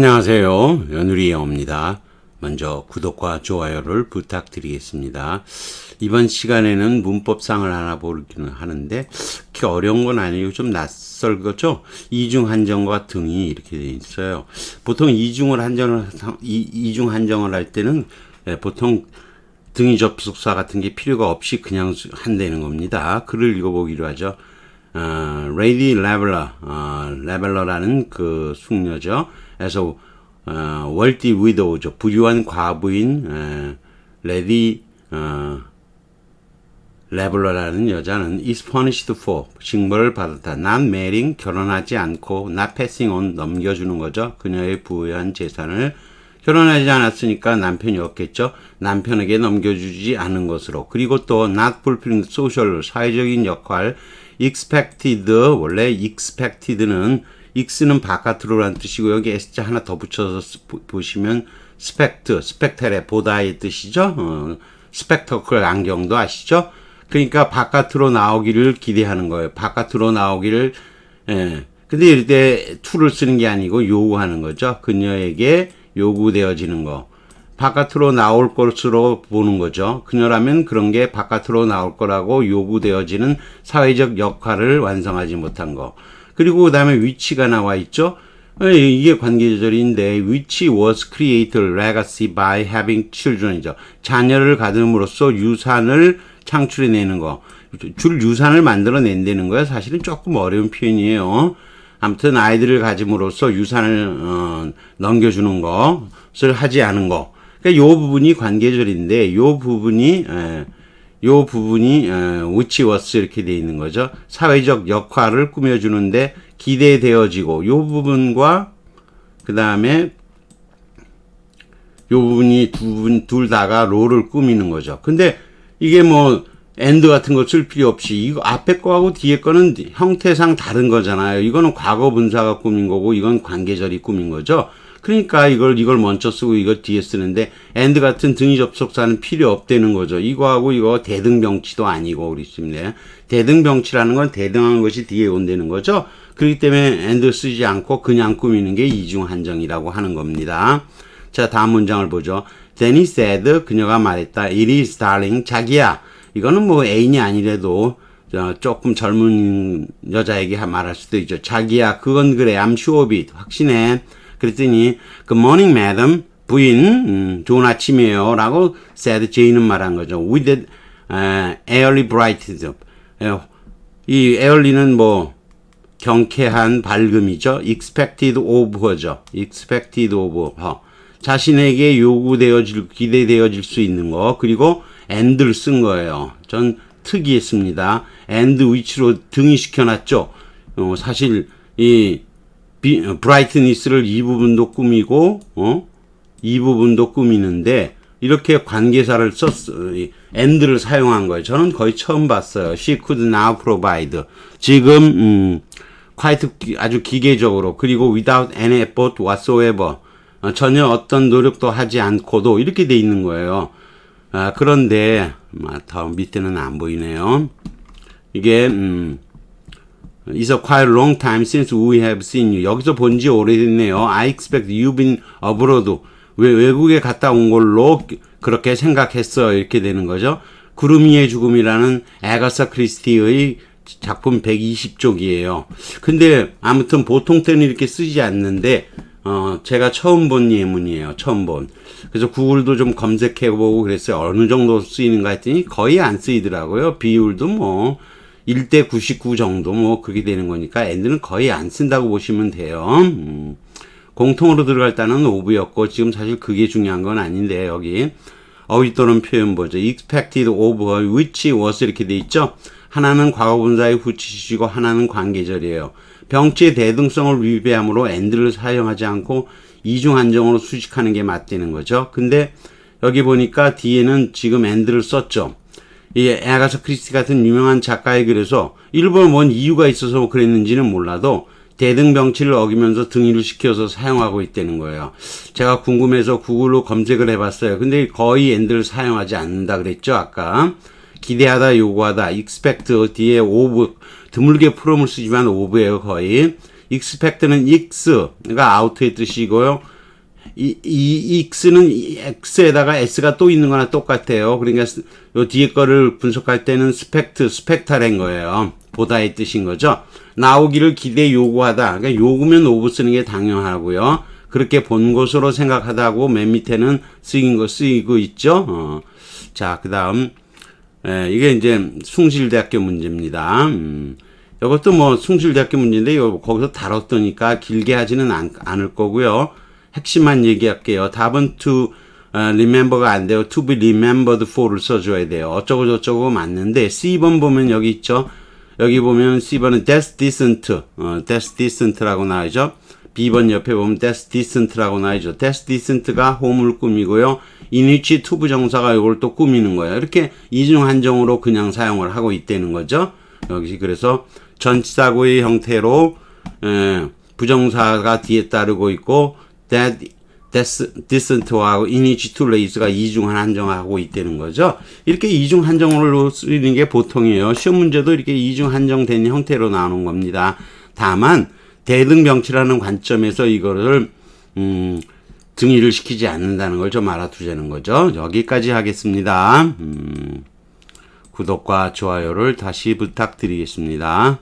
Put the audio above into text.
안녕하세요. 연우리영입니다. 먼저 구독과 좋아요를 부탁드리겠습니다. 이번 시간에는 문법상을 하나 보기는 하는데 그렇게 어려운 건 아니고 좀 낯설 거죠. 이중 한정과 등이 이렇게 돼 있어요. 보통 이중을 한정을 이- 이중 한정을 할 때는 예, 보통 등위 접속사 같은 게 필요가 없이 그냥 수- 한다는 겁니다. 글을 읽어보기로 하죠. 어, 레이디 레벨러, 어, 레벨러라는 그 숙녀죠. 그래서 어, 월디 위도우죠. 부유한 과부인 에, 레디 어, 레벨러라는 여자는 is punished for 징벌을 받았다. not marrying 결혼하지 않고 not passing on 넘겨주는 거죠. 그녀의 부유한 재산을 결혼하지 않았으니까 남편이 없겠죠. 남편에게 넘겨주지 않은 것으로. 그리고 또 not fulfilling social 사회적인 역할 expected 원래 expected는 x는 바깥으로라는 뜻이고 여기 s자 하나 더 붙여서 쓰- 보- 보시면 spect, spectacle의 보다의 뜻이죠. 어, spectacle 안경도 아시죠? 그러니까 바깥으로 나오기를 기대하는 거예요. 바깥으로 나오기를 예. 근데 이럴 때 to를 쓰는 게 아니고 요구하는 거죠. 그녀에게 요구되어지는 거. 바깥으로 나올 것으로 보는 거죠. 그녀라면 그런 게 바깥으로 나올 거라고 요구되어지는 사회적 역할을 완성하지 못한 거. 그리고 그 다음에 위치가 나와 있죠. 어, 이게 관계절인데 which was created legacy by having children이죠. 자녀를 가짐으로써 유산을 창출해내는 거. 줄 유산을 만들어낸다는 거야. 사실은 조금 어려운 표현이에요. 아무튼 아이들을 가짐으로써 유산을 어, 넘겨주는 것을 하지 않은 거. 그러니까 요 부분이 관계절인데 요 부분이 에, 요 부분이 에, which was 이렇게 돼 있는 거죠. 사회적 역할을 꾸며주는데 기대되어지고 요 부분과 그 다음에 요 부분이 두 분 둘 다가 롤을 꾸미는 거죠. 근데 이게 뭐 엔드 같은 거쓸 필요 없이 이거 앞에 거하고 뒤에 거는 형태상 다른 거잖아요. 이거는 과거 분사가 꾸민 거고 이건 관계절이 꾸민 거죠. 그러니까 이걸 이걸 먼저 쓰고 이걸 뒤에 쓰는데 엔드 같은 등위 접속사는 필요 없다는 거죠. 이거하고 이거 대등병치도 아니고 그렇습니다. 대등병치라는 건 대등한 것이 뒤에 온다는 거죠. 그렇기 때문에 엔드 쓰지 않고 그냥 꾸미는 게 이중 한정이라고 하는 겁니다. 자, 다음 문장을 보죠. Then he said, 그녀가 말했다. It is darling, 자기야. 이거는 뭐 애인이 아니래도 저 조금 젊은 여자에게 말할 수도 있죠. 자기야, 그건 그래. I'm sure of it. 확신해. 그랬더니 Good morning, madam. 부인, 음, 좋은 아침이에요. 라고 said 제이는 말한 거죠. With the uh, airly bright. 에, 이 airly는 뭐 경쾌한 밝음이죠. expected of her죠. expected of her. 자신에게 요구되어질, 기대되어질 수 있는 거. 그리고 and를 쓴 거예요. 전 특이했습니다. and which로 등이 시켜놨죠. 어, 사실, 이, 비, 어, brightness를 이 부분도 꾸미고, 어? 이 부분도 꾸미는데, 이렇게 관계사를 썼, 이 and를 사용한 거예요. 저는 거의 처음 봤어요. She could now provide. 지금, 음, quite 기- 아주 기계적으로, 그리고 without any effort whatsoever. 어, 전혀 어떤 노력도 하지 않고도 이렇게 돼 있는 거예요. 아, 그런데, 아, 더 밑에는 안 보이네요. 이게, 음, It's a quite long time since we have seen you. 여기서 본 지 오래됐네요. I expect you've been abroad. 외, 외국에 갔다 온 걸로 그렇게 생각했어. 이렇게 되는 거죠. 구름 위의 죽음이라는 에가사 크리스티의 작품 120쪽이에요. 근데 아무튼 보통 때는 이렇게 쓰지 않는데 어, 제가 처음 본 예문이에요. 처음 본. 그래서 구글도 좀 검색해보고 그랬어요. 어느 정도 쓰이는가 했더니 거의 안 쓰이더라고요. 비율도 뭐, 1대 99 정도 뭐, 그렇게 되는 거니까 애들은 거의 안 쓴다고 보시면 돼요. 음. 공통으로 들어갈 때는 오브였고, 지금 사실 그게 중요한 건 아닌데, 여기. 어휘 또는 표현 보죠. expected of which was 이렇게 돼 있죠. 하나는 과거분사의 후치시고 하나는 관계절이에요. 병치의 대등성을 위배함으로 and를 사용하지 않고 이중 한정으로 수식하는 게 맞다는 거죠. 근데 여기 보니까 뒤에는 지금 and를 썼죠. 이 에가사 크리스티 같은 유명한 작가의 글에서 일본 뭔 이유가 있어서 그랬는지는 몰라도 대등병치를 어기면서 등위를 시켜서 사용하고 있다는 거예요. 제가 궁금해서 구글로 검색을 해봤어요. 근데 거의 and를 사용하지 않는다 그랬죠, 아까. 기대하다, 요구하다, expect 뒤에 of 드물게 프롬을 쓰지만 of예요, 거의. expect는 x가 out의 뜻이고요. 이, 이 x는 이 x에다가 s가 또 있는 거나 똑같아요. 그러니까 요 뒤에 거를 분석할 때는 spect, spectal인 거예요. 보다의 뜻인 거죠. 나오기를 기대 요구하다. 그러니까 요구면 오브 쓰는 게 당연하고요. 그렇게 본 것으로 생각하다고 맨 밑에는 쓰인 거 쓰이고 있죠. 어. 자, 그 다음 예, 이게 이제 숭실대학교 문제입니다. 음. 이것도 뭐 숭실대학교 문제인데 요 거기서 다뤘더니까 길게 하지는 않, 않을 거고요. 핵심만 얘기할게요. 답은 to 어, remember가 안 돼요. to be remembered for를 써줘야 돼요. 어쩌고 저쩌고 맞는데 C번 보면 여기 있죠. 여기 보면 C번은 that's decent, 어, that's decent라고 나오죠. B번 옆에 보면 that's decent라고 나오죠. that's decent가 홈을 꾸미고요. in which to 부정사가 이걸 또 꾸미는 거예요. 이렇게 이중 한정으로 그냥 사용을 하고 있다는 거죠. 여기 그래서 전치사구의 형태로 에, 부정사가 뒤에 따르고 있고 that that's decent하고 in which to race가 이중 한정하고 있다는 거죠. 이렇게 이중 한정으로 쓰이는 게 보통이에요. 시험 문제도 이렇게 이중 한정된 형태로 나오는 겁니다. 다만 대등 명치라는 관점에서 이거를 음, 등의를 시키지 않는다는 걸 좀 알아두자는 거죠. 여기까지 하겠습니다. 음, 구독과 좋아요를 다시 부탁드리겠습니다.